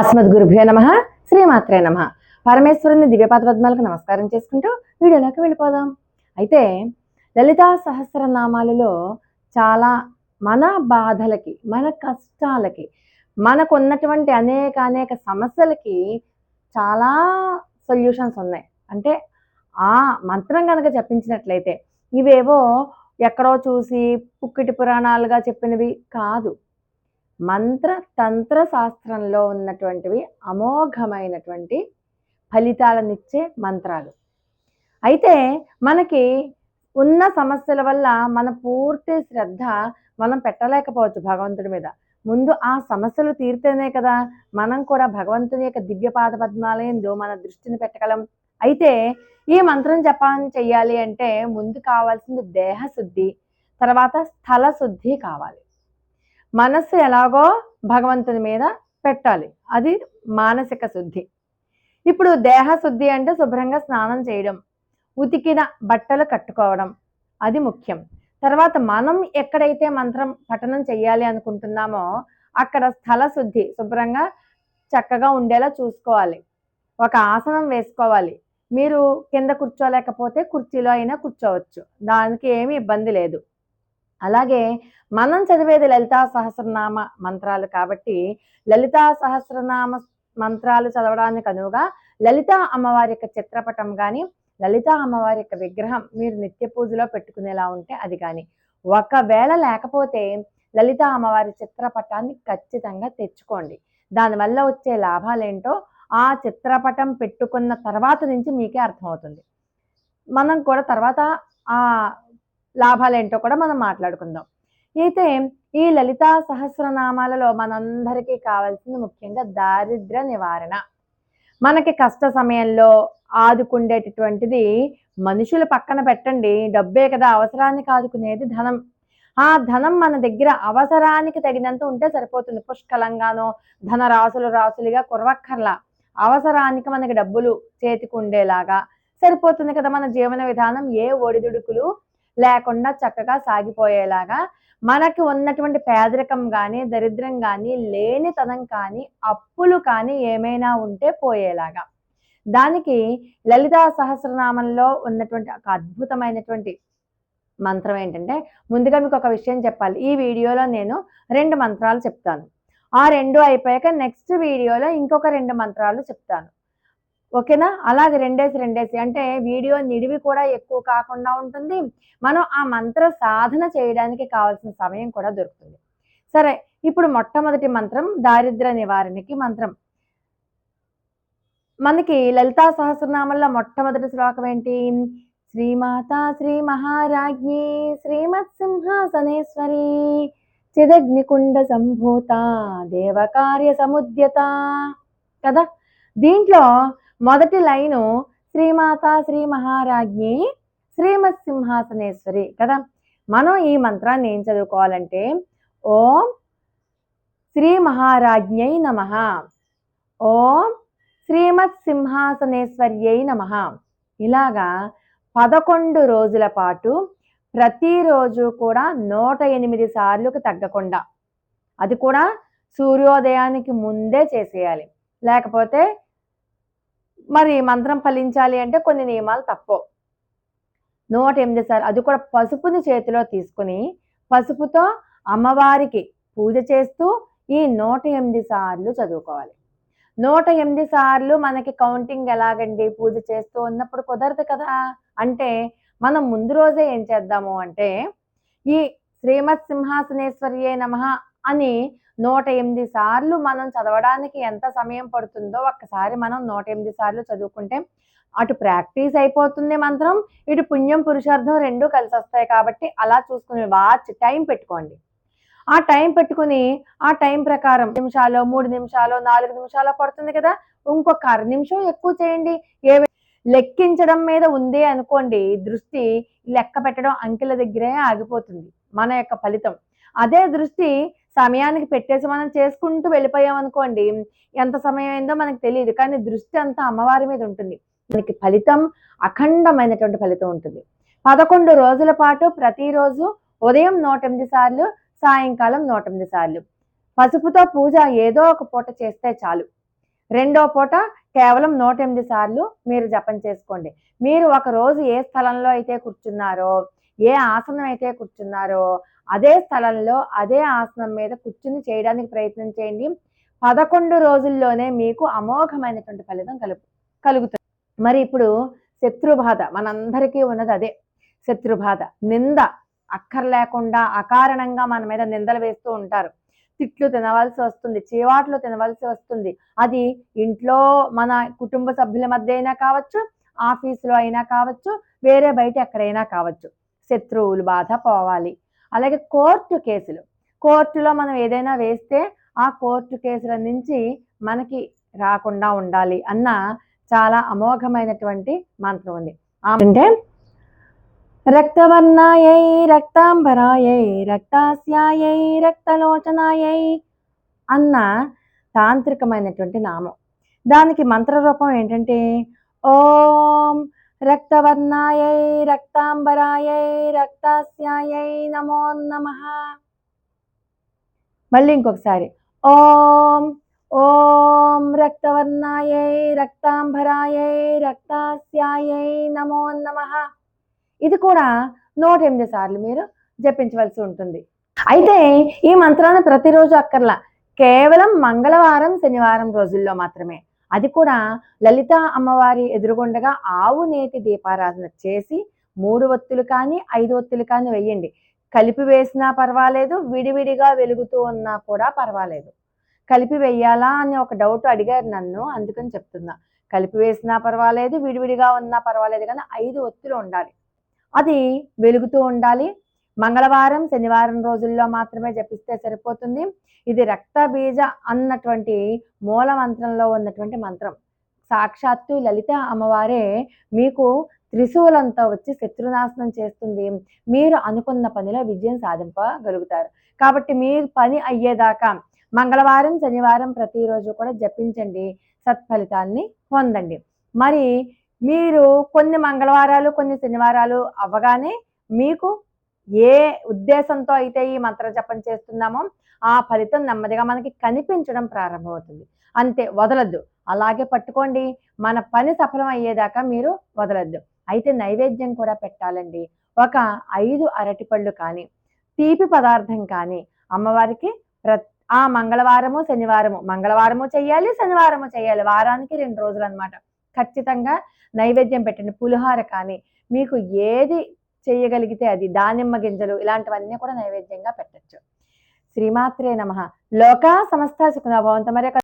అస్మద్ గురుభ్యో నమ శ్రీమాత్రే నమ. పరమేశ్వరుని దివ్యపాద పద్మాలకు నమస్కారం చేసుకుంటూ వీడియోలోకి వెళ్ళిపోదాం. అయితే లలితా సహస్రనామాలలో చాలా మన బాధలకి మన కష్టాలకి మనకు ఉన్నటువంటి అనేక అనేక సమస్యలకి చాలా సొల్యూషన్స్ ఉన్నాయి. అంటే ఆ మంత్రం కనుక జపించినట్లయితే ఇవేవో ఎక్కడో చూసి పుక్కిటి పురాణాలుగా చెప్పినవి కాదు. మంత్ర తంత్ర శాస్త్రంలో ఉన్నటువంటివి అమోఘమైనటువంటి ఫలితాలనిచ్చే మంత్రాలు. అయితే మనకి ఉన్న సమస్యల వల్ల మన పూర్తి శ్రద్ధ మనం పెట్టలేకపోవచ్చు భగవంతుడి మీద. ముందు ఆ సమస్యలు తీరితేనే కదా మనం కూడా భగవంతుని యొక్క దివ్యపాద పద్మాలయందు మన దృష్టిని పెట్టగలం. అయితే ఈ మంత్రం జపాన్ చెయ్యాలి అంటే ముందు కావాల్సింది దేహశుద్ధి తర్వాత స్థల శుద్ధి కావాలి. మనస్సు ఎలాగో భగవంతుని మీద పెట్టాలి. అది మానసిక శుద్ధి. ఇప్పుడు దేహ శుద్ధి అంటే శుభ్రంగా స్నానం చేయడం ఉతికిన బట్టలు కట్టుకోవడం అది ముఖ్యం. తర్వాత మనం ఎక్కడైతే మంత్రం పఠనం చేయాలి అనుకుంటున్నామో అక్కడ స్థల శుద్ధి శుభ్రంగా చక్కగా ఉండేలా చూసుకోవాలి. ఒక ఆసనం వేసుకోవాలి. మీరు కింద కూర్చోలేకపోతే కుర్చీలో అయినా కూర్చోవచ్చు. దానికి ఏమి ఇబ్బంది లేదు. అలాగే మనం చదివేది లలితా సహస్రనామ మంత్రాలు కాబట్టి లలితా సహస్రనామ మంత్రాలు చదవడానికి అనువుగా లలితా అమ్మవారి యొక్క చిత్రపటం కానీ లలితా అమ్మవారి యొక్క విగ్రహం మీరు నిత్య పూజలో పెట్టుకునేలా ఉంటే అది కానీ ఒకవేళ లేకపోతే లలితా అమ్మవారి చిత్రపటాన్ని ఖచ్చితంగా తెచ్చుకోండి. దానివల్ల వచ్చే లాభాలేంటో ఆ చిత్రపటం పెట్టుకున్న తర్వాత నుంచి మీకే అర్థమవుతుంది. మనం కూడా తర్వాత ఆ లాభాలేంటో కూడా మనం మాట్లాడుకుందాం. అయితే ఈ లలితా సహస్రనామాలలో మనందరికీ కావాల్సింది ముఖ్యంగా దారిద్ర నివారణ. మనకి కష్ట సమయంలో ఆదుకుండేటటువంటిది మనుషులు పక్కన పెట్టండి. డబ్బే కదా అవసరానికి ఆదుకునేది ధనం. ఆ ధనం మన దగ్గర అవసరానికి తగినంత ఉంటే సరిపోతుంది. పుష్కలంగానో ధన రాసులు రాసులుగా కురవక్కర్లా. అవసరానికి మనకి డబ్బులు చేతికి ఉండేలాగా సరిపోతుంది కదా మన జీవన విధానం. ఏ ఒడిదుడుకులు లేకుండా చక్కగా సాగిపోయేలాగా మనకి ఉన్నటువంటి పేదరికం కానీ దరిద్రం కానీ లేనితనం కానీ అప్పులు కానీ ఏమైనా ఉంటే పోయేలాగా. దానికి లలితా సహస్రనామంలో ఉన్నటువంటి ఒక అద్భుతమైనటువంటి మంత్రం ఏంటంటే ముందుగా మీకు ఒక విషయం చెప్పాలి. ఈ వీడియోలో నేను రెండు మంత్రాలు చెప్తాను. ఆ రెండు అయిపోయాక నెక్స్ట్ వీడియోలో ఇంకొక రెండు మంత్రాలు చెప్తాను. ఓకేనా? అలాగే రెండేసి రెండేసి. అంటే వీడియో నిడివి కూడా ఎక్కువ కాకుండా ఉంటుంది. మనం ఆ మంత్ర సాధన చేయడానికి కావాల్సిన సమయం కూడా దొరుకుతుంది. సరే ఇప్పుడు మొట్టమొదటి మంత్రం దారిద్ర నివారణకి మంత్రం. మనకి లలితా సహస్రనామంలో మొట్టమొదటి శ్లోకం ఏంటి? శ్రీమాత శ్రీ మహారాజ్ఞి శ్రీమత్ సింహాసనేశ్వరి చిదగ్నికుండ సంభూత దేవకార్య సముద్యత కదా? దీంట్లో మొదటి లైను శ్రీమాత శ్రీ మహారాజ్ఞి శ్రీమత్ సింహాసనేశ్వరి కదా. మనం ఈ మంత్రాన్ని ఏం చదువుకోవాలంటే ఓం శ్రీ మహారాజ్ఞై నమ. ఓం శ్రీమత్ సింహాసనేశ్వర్యై నమ. ఇలాగా పదకొండు రోజుల పాటు ప్రతిరోజు కూడా నూట ఎనిమిది సార్లుకి తగ్గకుండా అది కూడా సూర్యోదయానికి ముందే చేసేయాలి. లేకపోతే మరి మంత్రం ఫలించాలి అంటే కొన్ని నియమాలు తప్పవు. నూట ఎనిమిది సార్లు అది కూడా పసుపుని చేతిలో తీసుకుని పసుపుతో అమ్మవారికి పూజ చేస్తూ ఈ నూట ఎనిమిది సార్లు చదువుకోవాలి. నూట ఎనిమిది సార్లు మనకి కౌంటింగ్ ఎలాగండి? పూజ చేస్తూ ఉన్నప్పుడు కుదరదు కదా? అంటే మనం ముందు రోజే ఏం చేద్దాము అంటే ఈ శ్రీమత్ సింహాసనేశ్వర్యే నమ అని నూట ఎనిమిది సార్లు మనం చదవడానికి ఎంత సమయం పడుతుందో ఒక్కసారి మనం నూట ఎనిమిది సార్లు చదువుకుంటే అటు ప్రాక్టీస్ అయిపోతుంది మంత్రం ఇటు పుణ్యం పురుషార్థం రెండు కలిసి వస్తాయి కాబట్టి అలా చూసుకుని వాచ్ టైం పెట్టుకోండి. ఆ టైం పెట్టుకుని ఆ టైం ప్రకారం నిమిషాలు మూడు నిమిషాలు నాలుగు నిమిషాలు పడుతుంది కదా ఇంకొక అర నిమిషం ఎక్కువ చేయండి. ఏ లెక్కించడం మీద ఉంది అనుకోండి దృష్టి లెక్క పెట్టడం అంకెల దగ్గరే ఆగిపోతుంది. మన యొక్క ఫలితం. అదే దృష్టి సమయానికి పెట్టేసి మనం చేసుకుంటూ వెళ్ళిపోయాం అనుకోండి ఎంత సమయం అయిందో మనకు తెలియదు. కానీ దృష్టి అంతా అమ్మవారి మీద ఉంటుంది. మనకి ఫలితం అఖండమైనటువంటి ఫలితం ఉంటుంది. పదకొండు రోజుల పాటు ప్రతిరోజు ఉదయం నూట ఎనిమిది సార్లు సాయంకాలం నూట ఎనిమిది సార్లు. పసుపుతో పూజ ఏదో ఒక పూట చేస్తే చాలు. రెండో పూట కేవలం నూట ఎనిమిది సార్లు మీరు జపం చేసుకోండి. మీరు ఒక రోజు ఏ స్థలంలో అయితే కూర్చున్నారో ఏ ఆసనం అయితే కూర్చున్నారో అదే స్థలంలో అదే ఆసనం మీద కూర్చుని చేయడానికి ప్రయత్నం చేయండి. పదకొండు రోజుల్లోనే మీకు అమోఘమైనటువంటి ఫలితం కలుగు కలుగుతుంది. మరి ఇప్పుడు శత్రుబాధ మనందరికీ ఉన్నది అదే. శత్రుబాధ నింద. అక్కర్లేకుండా అకారణంగా మన మీద నిందలు వేస్తూ ఉంటారు. తిట్లు తినవలసి వస్తుంది చీవాట్లు తినవలసి వస్తుంది. అది ఇంట్లో మన కుటుంబ సభ్యుల మధ్య అయినా కావచ్చు ఆఫీసులో అయినా కావచ్చు వేరే బయట ఎక్కడైనా కావచ్చు. శత్రువులు బాధ పోవాలి. అలాగే కోర్టు కేసులు. కోర్టులో మనం ఏదైనా వేస్తే ఆ కోర్టు కేసుల నుంచి మనకి రాకుండా ఉండాలి అన్న చాలా అమోఘమైనటువంటి మంత్రం ఉంది. అంటే రక్తవర్ణాయై రక్తాంబరాయై రక్తాస్యాయై రక్తలోచనాయై అన్న తాంత్రికమైనటువంటి నామం. దానికి మంత్ర రూపం ఏంటంటే ఓం రక్తవర్ణాయై రక్తాంబరాయై రక్తాస్యాయై నమో నమ మళ్ళీ ఇంకొకసారి. ఓం ఓం రక్తవర్ణాయై రక్తాంబరాయై రక్తాస్యాయై నమో నమః. ఇది కూడా నూట ఎనిమిది సార్లు మీరు జపించవలసి ఉంటుంది. అయితే ఈ మంత్రాన్ని ప్రతిరోజు అక్కర్లా. కేవలం మంగళవారం శనివారం రోజుల్లో మాత్రమే. అది కూడా లలిత అమ్మవారి ఎదురుగుండగా ఆవు నేతి దీపారాధన చేసి మూడు ఒత్తులు కానీ ఐదు ఒత్తులు కానీ వెయ్యండి. కలిపి వేసినా పర్వాలేదు విడివిడిగా వెలుగుతూ ఉన్నా కూడా పర్వాలేదు. కలిపి వెయ్యాలా అని ఒక డౌట్ అడిగారు నన్ను అందుకని చెప్తున్నా. కలిపి వేసినా పర్వాలేదు విడివిడిగా ఉన్నా పర్వాలేదు కానీ ఐదు ఒత్తులు ఉండాలి. అది వెలుగుతూ ఉండాలి మంగళవారం శనివారం రోజుల్లో మాత్రమే జపిస్తే సరిపోతుంది. ఇది రక్త బీజ అన్నటువంటి మూల మంత్రంలో ఉన్నటువంటి మంత్రం. సాక్షాత్తు లలిత అమ్మవారే మీకు త్రిశూలంతో వచ్చి శత్రునాశనం చేస్తుంది. మీరు అనుకున్న పనిలో విజయం సాధింపగలుగుతారు. కాబట్టి మీ పని అయ్యేదాకా మంగళవారం శనివారం ప్రతిరోజు కూడా జపించండి. సత్ఫలితాన్ని పొందండి. మరి మీరు కొన్ని మంగళవారాలు కొన్ని శనివారాలు అవ్వగానే మీకు ఏ ఉద్దేశంతో అయితే ఈ మంత్ర జపం చేస్తున్నామో ఆ ఫలితం నెమ్మదిగా మనకి కనిపించడం ప్రారంభమవుతుంది. అంతే వదలద్దు. అలాగే పట్టుకోండి. మన పని సఫలం అయ్యేదాకా మీరు వదలద్దు. అయితే నైవేద్యం కూడా పెట్టాలండి. ఒక ఐదు అరటిపళ్ళు కానీ తీపి పదార్థం కానీ అమ్మవారికి ప్ర ఆ మంగళవారము శనివారము మంగళవారము చేయాలి శనివారము చేయాలి. వారానికి రెండు రోజులు అనమాట ఖచ్చితంగా నైవేద్యం పెట్టండి. పులిహార కానీ మీకు ఏది చేయగలిగితే అది దానిమ్మ గింజలు ఇలాంటివన్నీ కూడా నైవేద్యంగా పెట్టచ్చు. శ్రీమాత్రే నమ. లోకా సమస్త సుఖనభవంత మరి